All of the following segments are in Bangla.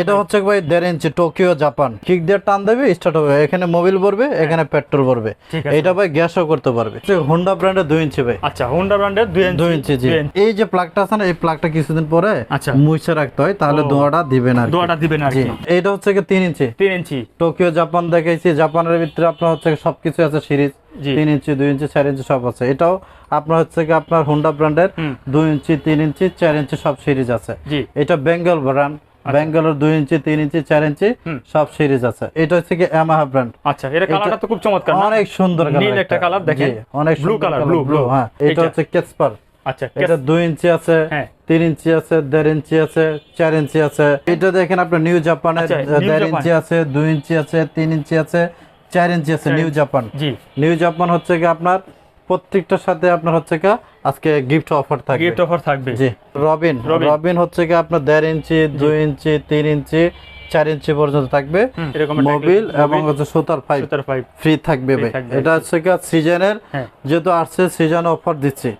এটা হচ্ছে ভাই দেড় ইঞ্চি টোকিও জাপান। কিক দিয়ে টান দেবে স্টার্ট হবে। এখানে মোবিল ভরবে এখানে পেট্রোল ভরবে। এটা ভাই গ্যাসও করতে পারবে। হোন্ডা ব্র্যান্ডের দুই ইঞ্চি ভাই। আচ্ছা হোন্ডা ব্র্যান্ডের দুই ইঞ্চি জি। এই যে প্লাগটা আছে না এই প্লাগটা কিছুদিন পরে আচ্ছা। মুছে রাখতে হয় তাহলে ও। ধোঁয়াটা দিবে না। দোয়াটা জি। কি। এইটা হচ্ছে তিন ইঞ্চি। তিন ইঞ্চি। টোকিও জাপান দেখাইছি। জাপানের ভিতরে আপনার হচ্ছে সবকিছু আছে সিরিজ। তিন ইঞ্চি দুই ইঞ্চি চার ইঞ্চি সব আছে। এটাও আপনার হচ্ছে কি আপনার হোন্ডা ব্র্যান্ডের দুই ইঞ্চি তিন ইঞ্চি চার ইঞ্চি সব সিরিজ আছে। এটা বেঙ্গল ব্র্যান্ড বেঙ্গলের দুই ইঞ্চি তিন ইঞ্চি চার ইঞ্চি সব সিরিজ আছে। এটা হচ্ছে কি ইয়ামাহা ব্র্যান্ড আচ্ছা এটা কালারটা তো খুব চমৎকার অনেক সুন্দর নীল একটা কালার দেখেন। অনেক ব্লু কালার ব্লু ব্লু হ্যাঁ এটা হচ্ছে কেসপার আচ্ছা এটা দুই ইঞ্চি আছে হ্যাঁ। তিন ইঞ্চি আছে দেড় ইঞ্চি আছে চার ইঞ্চি আছে। এটা দেখেন আপনার নিউ জাপানের আচ্ছা, দেড়। ইঞ্চি আছে দুই ইঞ্চি আছে তিন ইঞ্চি আছে চার ইঞ্চি আছে নিউ জাপান জি। নিউ জাপান হচ্ছে কি আপনার প্রত্যেকটার সাথে আপনার হচ্ছে কি আজকে গিফট অফার থাকবে। গিফট অফার থাকবে। জি রবিন রবিন। হচ্ছে কি আপনার দেড় ইঞ্চি দুই ইঞ্চি তিন ইঞ্চি চার ইঞ্চি পর্যন্ত থাকবে। মোবিল এবং হচ্ছে সুতার পাইপ ফ্রি থাকবে ভাই। এটা হচ্ছে কি সিজনের হ্যাঁ। যেহেতু আসছে সিজন অফার দিচ্ছি।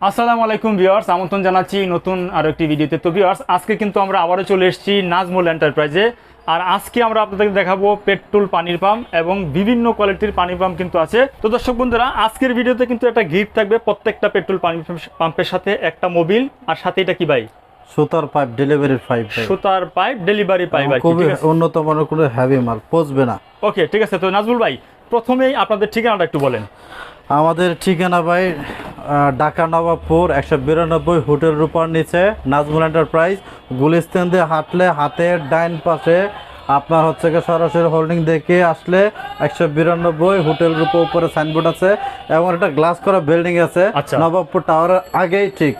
আসসালামু আলাইকুম ভিউয়ার্স আমন্ত্রণ জানাচ্ছি নতুন আরও একটি ভিডিওতে। তো ভিউয়ার্স আজকে কিন্তু আমরা আবারও চলে এসেছি নাজমুল এন্টারপ্রাইজে আর আজকে আমরা আপনাদেরকে দেখাবো পেট্রোল পানির পাম্প এবং বিভিন্ন কোয়ালিটির পানির পাম্প কিন্তু আছে। তো দর্শক বন্ধুরা আজকের ভিডিওতে কিন্তু একটা গিফট থাকবে প্রত্যেকটা পেট্রোল পানি পাম্পের সাথে একটা মোবিল আর সাথে এটা কি ভাই? সুতার পাইপ ডেলিভারির পাইপ সুতার পাইপ ডেলিভারি পাইপ আর খুবই ঠিক আছে। উন্নত মানের কোনো হ্যাভি মাল পচবে না। ওকে ঠিক আছে। তো নাজমুল ভাই প্রথমেই আপনাদের ঠিকানাটা একটু বলেন। আমাদের ঠিকানা ভাই ঢাকা নবাবপুর একশো বিরানব্বই হোটেল রূপার নিচে নাজমুল এন্টারপ্রাইজ গুলিস্তান দিয়ে হাঁটলে হাতের ডাইন পাশে। আপনার হচ্ছে গিয়ে সরাসরি হোল্ডিং দেখে আসলে একশো বিরানব্বই হোটেল রূপা উপরে সাইনবোর্ড আছে এবং একটা গ্লাস করা বিল্ডিং আছে আচ্ছা। নবাবপুর টাওয়ারের আগেই ঠিক।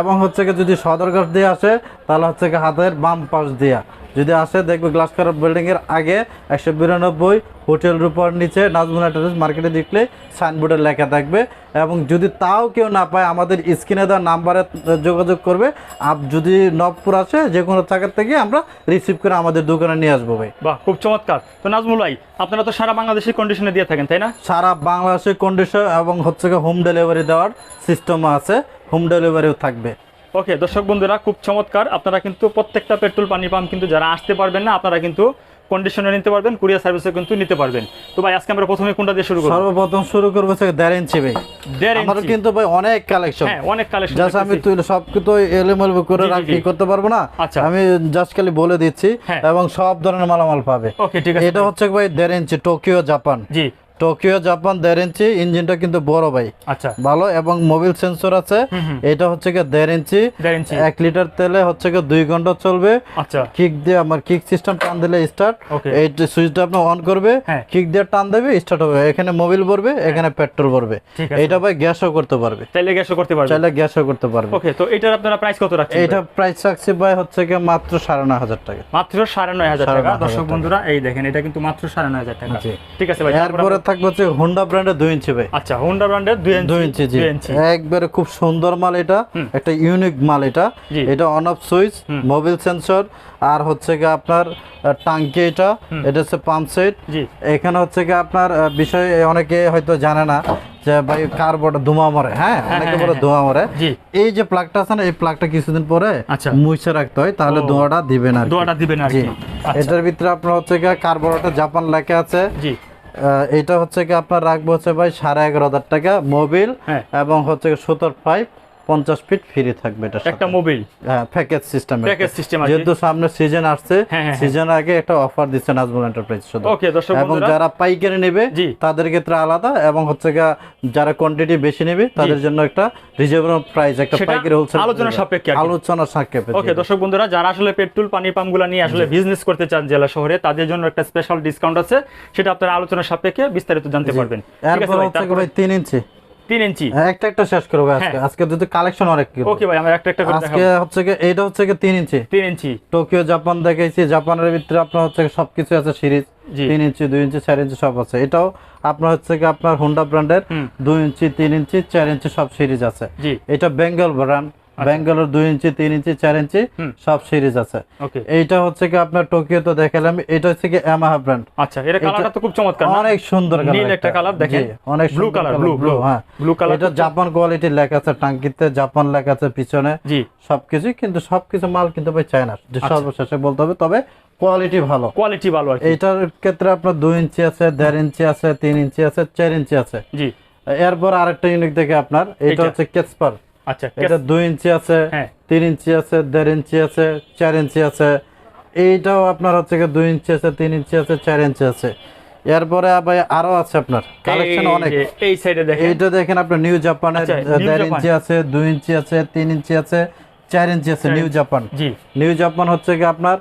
এবং হচ্ছে কি যদি সদরঘাট দিয়ে আসে তাহলে হচ্ছে কি হাতের বাম পাশ দিয়া। যদি আসে দেখবে গ্লাস করা বিল্ডিং এর আগে একশো বিরানব্বই হোটেল রূপার নিচে নাজমুল এন্টারপ্রাইজ মার্কেটে দেখলে সাইনবোর্ডে লেখা থাকবে। এবং যদি তাও কেউ না পায় আমাদের স্ক্রিনে দেওয়া নাম্বারে যোগাযোগ করবে। আর যদি নবপুর আসে যে কোনো জায়গার থেকে আমরা রিসিভ করে আমাদের দোকানে নিয়ে আসব ভাই। বাহ খুব চমৎকার। তো নাজমুল ভাই আপনারা তো সারা বাংলাদেশের কন্ডিশনে দিয়ে থাকেন তাই না? সারা বাংলাদেশের কন্ডিশন এবং হচ্ছে হোম ডেলিভারি দেওয়ার সিস্টেম আছে। হোম ডেলিভারিও থাকবে। ওকে দর্শক বন্ধুরা খুব চমৎকার। আপনারা কিন্তু প্রত্যেকটা পেট্রোল পানি পাম্প কিন্তু যারা আসতে পারবেন না আপনারা কিন্তু কন্ডিশনে নিতে পারবেন কুরিয়ার সার্ভিসে কিন্তু নিতে পারবেন। তো ভাই আজকে আমরা প্রথমে কোনটা দিয়ে শুরু করব? সর্বপ্রথম শুরু করব হচ্ছে দেড় ইঞ্চি ভাই। দেড় ইঞ্চি কিন্তু ভাই অনেক কালেকশন হ্যাঁ অনেক কালেকশন জাস্ট আমি তুই সব কিছু এলোমেলো করে রাখি করতে পারব না? আচ্ছা। আমি জাস্ট খালি বলে দিচ্ছি হ্যাঁ। এবং সব ধরনের মালামাল পাবে। ওকে ঠিক আছে। এটা হচ্ছে ভাই দেড় ইঞ্চি টোকিও জাপান জি। টোকিও জাপান দেড় ইঞ্চি ইঞ্জিনটা কিন্তু বড় ভাই। আচ্ছা। ভালো এবং মোবিল সেন্সর আছে। এটা হচ্ছে কি দেড় ইঞ্চি। এক লিটার তেলে হচ্ছে কি দুই ঘণ্টা চলবে। আচ্ছা। কিক দিয়ে আমার কিক সিস্টেম টান দিলে স্টার্ট এই সুইচটা আপনি অন করবে হ্যাঁ। কিক দিয়ে টান দেবে স্টার্ট হবে। এখানে মোবিল ভরবে এখানে পেট্রোল ভরবে। এটা ভাই গ্যাসও করতে পারবে। চাইলে গ্যাসও করতে পারবেন চাইলে গ্যাসও করতে পারবে। ওকে তো এটার আপনারা প্রাইস কত রাখছেন এইটা প্রাইস রাখছি ভাই হচ্ছে কি মাত্র সাড়ে নয় হাজার টাকা। মাত্র সাড়ে নয় হাজার টাকা। দর্শক বন্ধুরা এই দেখেন এটা কিন্তু মাত্র সাড়ে নয় হাজার টাকা। ঠিক আছে ভাই তারপর এরপরে থাকবে হচ্ছে হোন্ডা ব্র্যান্ডের দুই ইঞ্চি ভাই। আচ্ছা হোন্ডা ব্র্যান্ডের দুই ইঞ্চি জি। একবারে খুব সুন্দর মাল এটা একটা ইউনিক মাল এটা। এটা on off switch. Mobil sensor আর হচ্ছে কি আপনার টাঙ্কি এটা। এটা হচ্ছে পাম্প সেট এখানে হচ্ছে কি আপনার বিষয় অনেকে হয়তো জানে না যে ভাই কার বড় ধোঁয়া মরে হ্যাঁ? অনেকে হ্যাঁ, বলে হ্যাঁ। ধোঁয়া মরে। এই যে প্লাগটা আছে না এই প্লাগটা কিছুদিন পরে আচ্ছা। মুছে রাখতে হয় তাহলে। ধোঁয়াটা দিবে না আর জি। কি। আচ্ছা। এটার ভিতরে আপনার হচ্ছে কি কার্বোরেটর জাপান লেখা আছে। এটা হচ্ছে কি আপনার রাখব হচ্ছে ভাই সাড়ে এগারো হাজার টাকা মোবিল হ্যাঁ। এবং হচ্ছে সুতোর পাইপ পঞ্চাশ ফিট ফ্রি থাকবে এটা একটা মোবিল হ্যাঁ প্যাকেজ সিস্টেম প্যাকেজ সিস্টেম আছে। যেহেতু সামনে সিজন আসছে হ্যাঁ, হ্যাঁ, হ্যাঁ। সিজন আগে একটা অফার দিচ্ছে নাজমুল এন্টারপ্রাইজ শুধু। ওকে দর্শক বন্ধুরা। এবং যারা পাইকারি নেবে। তাদের ক্ষেত্রে আলাদা এবং হচ্ছে যারা কোয়ান্টিটি বেশি নেবে তাদের জন্য একটা রিজনেবল প্রাইস একটা পাইকারি হোলসেল আলোচনা সাপেক্ষে আলোচনা সাপেক্ষে ওকে দর্শক বন্ধুরা যারা আসলে পেট্রোল পানি পাম্পগুলো নিয়ে আসলে বিজনেস করতে চান জেলা শহরে তাদের জন্য একটা স্পেশাল ডিসকাউন্ট আছে। সেটা আপনারা আলোচনা সাপেক্ষে বিস্তারিত জানতে পারবেন। ঠিক আছে ভাই হচ্ছে কি ভাই তিন ইঞ্চি তিন ইঞ্চি। হ্যাঁ, একটা একটা শেষ করব আজকে। হ্যাঁ। আজকে যদি কালেকশন অনেক ওকে ভাই আমরা একটা একটা করে আজকে হচ্ছে কি এইটা হচ্ছে কি তিন ইঞ্চি। তিন ইঞ্চি। টোকিও জাপান দেখাইছি জাপানের ভিতরে আপনার হচ্ছে সবকিছু আছে সিরিজ। তিন ইঞ্চি দুই ইঞ্চি চার ইঞ্চি সব আছে। এটাও আপনার হচ্ছে কি আপনার হোন্ডা ব্র্যান্ডের। দুই ইঞ্চি তিন ইঞ্চি চার ইঞ্চি সব সিরিজ আছে। এটা বেঙ্গল ব্র্যান্ড ব্যাঙ্গালোর দুই ইঞ্চি তিন ইঞ্চি চার ইঞ্চি সব সিরিজ আছে। এইটা হচ্ছে কি আপনার টোকিও তো দেখালাম এটা হচ্ছে কি ইয়ামাহা ব্র্যান্ড আচ্ছা এটা কালারটা তো খুব চমৎকার অনেক সুন্দর নীল কালার একটা। কালার দেখেন। অনেক ব্লু কালার ব্লু ব্লু হ্যাঁ। ব্লু কালার এটা জাপান কোয়ালিটির লেখা আছে টাঙ্কিতে জাপান লেখা আছে পিছনে। জি। সবকিছু কিন্তু সবকিছু মাল কিন্তু ভাই চায়না আচ্ছা। সর্বশেষে বলতে হবে তবে কোয়ালিটি ভালো। কোয়ালিটি ভালো আর কি। এইটার ক্ষেত্রে আপনার দুই ইঞ্চি আছে দেড় ইঞ্চি আছে তিন ইঞ্চি আছে চার ইঞ্চি আছে। জি। এরপর আরেকটা ইউনিক দেখে আপনার এটা হচ্ছে কেসপার আচ্ছা এটা দুই ইঞ্চি আছে হ্যাঁ। তিন ইঞ্চি আছে দেড় ইঞ্চি আছে চার ইঞ্চি আছে। এইটাও আপনার হচ্ছে দুই ইঞ্চি আছে তিন ইঞ্চি আছে চার ইঞ্চি আছে। এরপরে আবার আরও আছে আপনার। কালেকশন অনেক। এই সাইডে দেখেন। এইটা দেখেন আপনার নিউ জাপানের আচ্ছা, দেড় ইঞ্চি আছে দুই ইঞ্চি আছে তিন ইঞ্চি আছে চার ইঞ্চি আছে নিউ জাপান নিউ জাপান হচ্ছে কি আপনার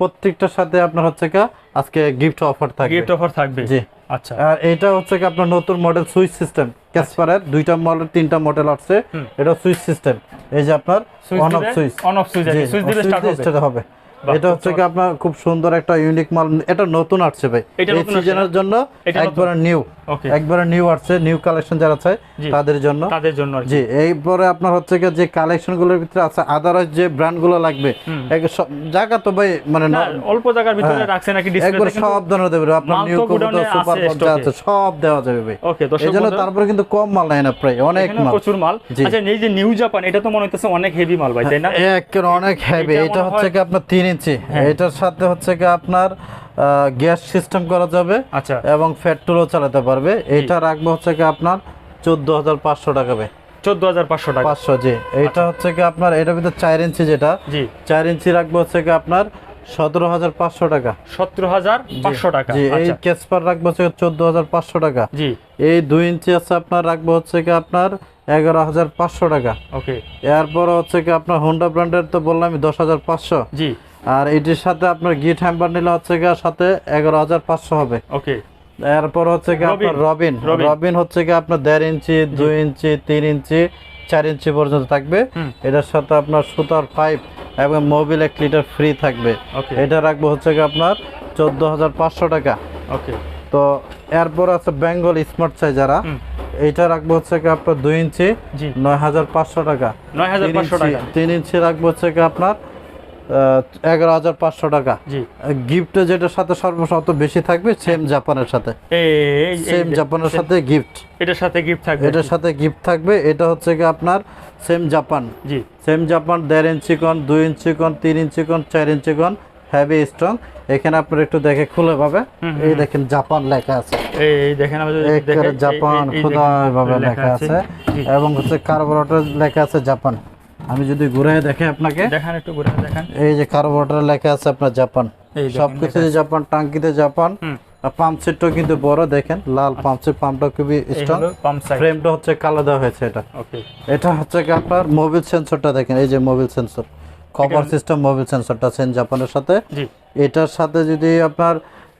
প্রত্যেকটার সাথে আপনার হচ্ছে কি আজকে গিফট অফার থাকবে। গিফট অফার থাকবে। জি। আচ্ছা। আর এটা হচ্ছে কি আপনার নতুন মডেল সুইচ সিস্টেম ক্যাসপারের দুইটা মডেল তিনটা মডেল আছে এটা সুইচ সিস্টেম এই যে আপনার on off switch on off switch switch দিলে স্টার্ট হবে। এটা হচ্ছে কি আপনার খুব সুন্দর একটা ইউনিক মাল এটা নতুন আসছে ভাই। এই আসছে। সিজনের জন্য একবার নিউ একবারে নিউ আসছে নিউ কালেকশন যারা চায় তাদের জন্য। তাদের জন্য জি এইপরে আপনার হচ্ছে কি যে কালেকশনগুলোর ভিতরে আছে আদারওয়াইজ যে ব্র্যান্ডগুলো লাগবে এক- জায়গা তো ভাই মানে অল্প জায়গার ভিতরে হ্যাঁ। রাখছে নাকি একবার সব ধরনের দেবে আপনার নিউ তো কবুতর সুপার আছে পপ যা স্টকে। আছে সব দেওয়া যাবে ভাই। ওকে দর্শক এই জন্য বন্ধুরা, তারপরে কিন্তু কম মাল নাই না প্রায় অনেক মাল। প্রচুর মাল। আচ্ছা এই যে নিউ জাপান এটা তো মনে হচ্ছে অনেক হেভি মাল ভাই তাই না? একের অনেক হেভি এটা হচ্ছে হয়- কি আপনার তিন ইঞ্চি। হ্যাঁ। এটার সাথে হচ্ছে কি আপনার গ্যাস সিস্টেম করা যাবে আচ্ছা। এবং পেট্রোলও চালাতে পারবে। এটা রাখব হচ্ছে কি আপনার চোদ্দ হাজার পাঁচশো টাকা বে। চোদ্দ হাজার পাঁচশো টাকা। পাঁচশো জি। এটা হচ্ছে কি আপনার এটার ভিতরে চার ইঞ্চি যেটা জি। চার ইঞ্চি রাখব হচ্ছে কি আপনার সতেরো হাজার পাঁচশো টাকা। সতেরো হাজার পাঁচশো টাকা। জি এই আচ্ছা। কেসপার রাখব হচ্ছে চোদ্দ হাজার পাঁচশো টাকা। জি। এই দুই ইঞ্চি আছে আপনার রাখব হচ্ছে কি আপনার এগারো হাজার পাঁচশো টাকা। ওকে। এরপর হচ্ছে কি আপনার হোন্ডা ব্র্যান্ডের তো বললাম দশ হাজার পাঁচশো। জি। আর এটির সাথে আপনার গিট হ্যাম্পার নিলে হচ্ছে গিয়ে সাথে এগারো হাজার পাঁচশো হবে। ওকে। এরপর হচ্ছে কি আপনার রবিন। রবিন। হচ্ছে কি আপনার দেড় ইঞ্চি দুই ইঞ্চি তিন ইঞ্চি চার ইঞ্চি পর্যন্ত থাকবে। এটার সাথে আপনার সুতার পাইপ এবং মোবিল এক লিটার ফ্রি থাকবে। ওকে। এটা রাখব হচ্ছে কি আপনার চোদ্দ হাজার পাঁচশো টাকা। ওকে। তো এরপর আছে বেঙ্গল স্মার্ট চাই যারা। এইটা রাখব হচ্ছে কি আপনার দুই ইঞ্চি নয় হাজার পাঁচশো টাকা। নয় হাজার পাঁচশো টাকা। তিন ইঞ্চি রাখব হচ্ছে কি আপনার এগারো হাজার পাঁচশো টাকা। গিফট যেটার সাথে সর্বশত বেশি থাকবে সেম জাপানের সাথে। সেম জাপানের সাথে গিফট এটার সাথে গিফট থাকবে। এটার সাথে গিফট থাকবে এটা হচ্ছে কি আপনার সেম জাপান জি। সেম জাপান দেড় ইঞ্চি কন দুই ইঞ্চি কন তিন ইঞ্চি কন চার ইঞ্চি কন হ্যাভি স্ট্রং এখানে আপনার একটু দেখে খুলে পাবে। এই দেখেন জাপান লেখা আছে। এই দেখেন জাপান খোদা ভাবে লেখা আছে। এবং হচ্ছে কার্বোরেটর লেখা আছে জাপান আমি যদি ঘুরে দেখে আপনাকে দেখান একটু ঘুরে দেখান। এই যে কার্বোরেটর লেখা আছে আপনার জাপান। সবকিছু জাপান টাঙ্কিতে জাপান। কিন্তু বড় দেখেন লাল পাম্প সেট পাম্পটা খুবই স্ট্রং ফ্রেমটা হচ্ছে কালো দেওয়া হয়েছে এটা। এটা হচ্ছে আপনার মোবিল সেন্সরটা দেখেন এই যে Mobil sensor. Cover system Mobil সেন্সরটা আছেন জাপানের সাথে। এটার সাথে যদি আপনার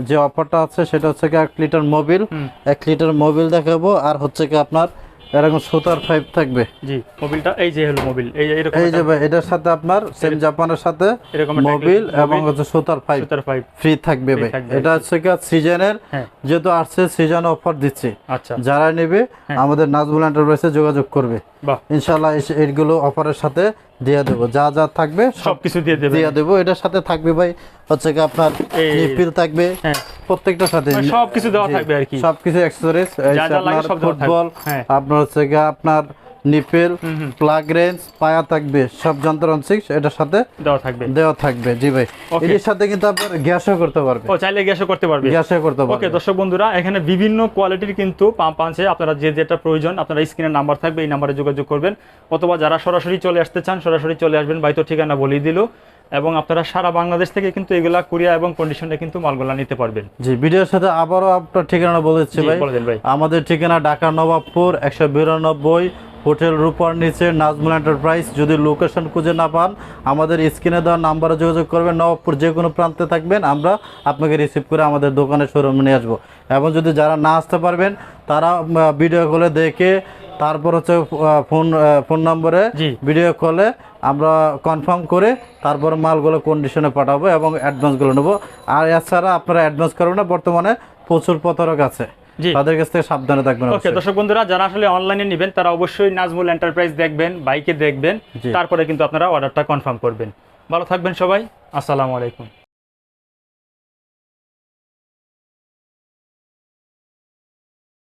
যে অফারটা আছে সেটা হচ্ছে কি এক লিটার মোবিল। এক লিটার মোবিল দেখাবো আর হচ্ছে কি আপনার এরকম সুতার পাইপ থাকবে। জি মোবিলটা এই যে হলো মোবিল এই এরকম এই যে এটার সাথে আপনার সেম জাপানের সাথে এরকম মোবিল এবং হচ্ছে সুতার পাইপ সুতার পাইপ ফ্রি থাকবে ভাই। এটা হচ্ছে কি সিজনের হ্যাঁ। যেহেতু আসছে সিজন অফার দিচ্ছে। আচ্ছা। যারা নেবে হ্যাঁ। আমাদের নাজবুল এন্টারপ্রাইজে যোগাযোগ করবে। এস- এইগুলো অফারের সাথে দিয়ে দেবো যা যা থাকবে সবকিছু দিয়ে দেবো দিয়ে দেবো। এটার সাথে থাকবে ভাই হচ্ছে কি আপনার নিপিল থাকবে হ্যাঁ। প্রত্যেকটার সাথে মানে সবকিছু দেওয়া থাকবে আর কি। সবকিছু অ্যাক্সেসরিজ আপনার ফুটবল হ্যাঁ। আপনার হচ্ছে কি আপনার নিপেল প্লাগ রেঞ্জ পায়া থাকবে সব যন্ত্রাংশ এটার সাথে দেওয়া থাকবে। দেওয়া থাকবে জি ভাই. এটির সাথে কিন্তু আপনার গ্যাসও করতে পারবে। ও চাইলে গ্যাসও করতে পারবে। গ্যাসও করতে পারবে। ওকে দর্শক বন্ধুরা এখানে বিভিন্ন কোয়ালিটির কিন্তু পাম্প আছে আপনারা যে যেটা প্রয়োজন আপনারা স্ক্রিনের নাম্বার থাকবে এই নাম্বারে যোগাযোগ করবেন। অথবা যারা সরাসরি চলে আসতে চান সরাসরি চলে আসবেন বাইতো ঠিকানা বলেই দিল। এবং আপনারা সারা বাংলাদেশ থেকে কিন্তু এগুলা কুরিয়া এবং কন্ডিশনে কিন্তু মালগুলা নিতে পারবেন। জি ভিডিওর সাথে আবারও আপনার ঠিকানা বলে দিচ্ছি ভাই। ভাই। আমাদের ঠিকানা ঢাকা নবাবপুর একশো বিরানব্বই হোটেল রূপার নিচে নাজমুল এন্টারপ্রাইজ। যদি লোকেশন খুঁজে না পান আমাদের স্ক্রিনে দেওয়া নাম্বারে যোগাযোগ করবেন। নবাবপুর যে কোনো প্রান্তে থাকবেন। আমরা আপনাকে রিসিভ করে আমাদের দোকানে শোরুমে নিয়ে আসব। এবং যদি যারা না আসতে পারবেন তারা ভিডিও কলে দেখে তারপর হচ্ছে ফোন ফোন নম্বরে। ভিডিও কলে আমরা কনফার্ম করে তারপর মালগুলো কন্ডিশনে পাঠাবো এবং অ্যাডভান্সগুলো নেব। আর এছাড়া আপনারা অ্যাডভান্স করবেন না বর্তমানে প্রচুর প্রতারক আছে। তাদের কাছ থেকে সাবধানে থাকবেন ওকে। দর্শক বন্ধুরা যারা আসলে অনলাইনে নেবেন তারা অবশ্যই নাজমুল এন্টারপ্রাইজ দেখবেন বাইকে দেখবেন তারপরে কিন্তু আপনারা অর্ডারটা কনফার্ম করবেন। ভালো থাকবেন সবাই আসসালামু আলাইকুম।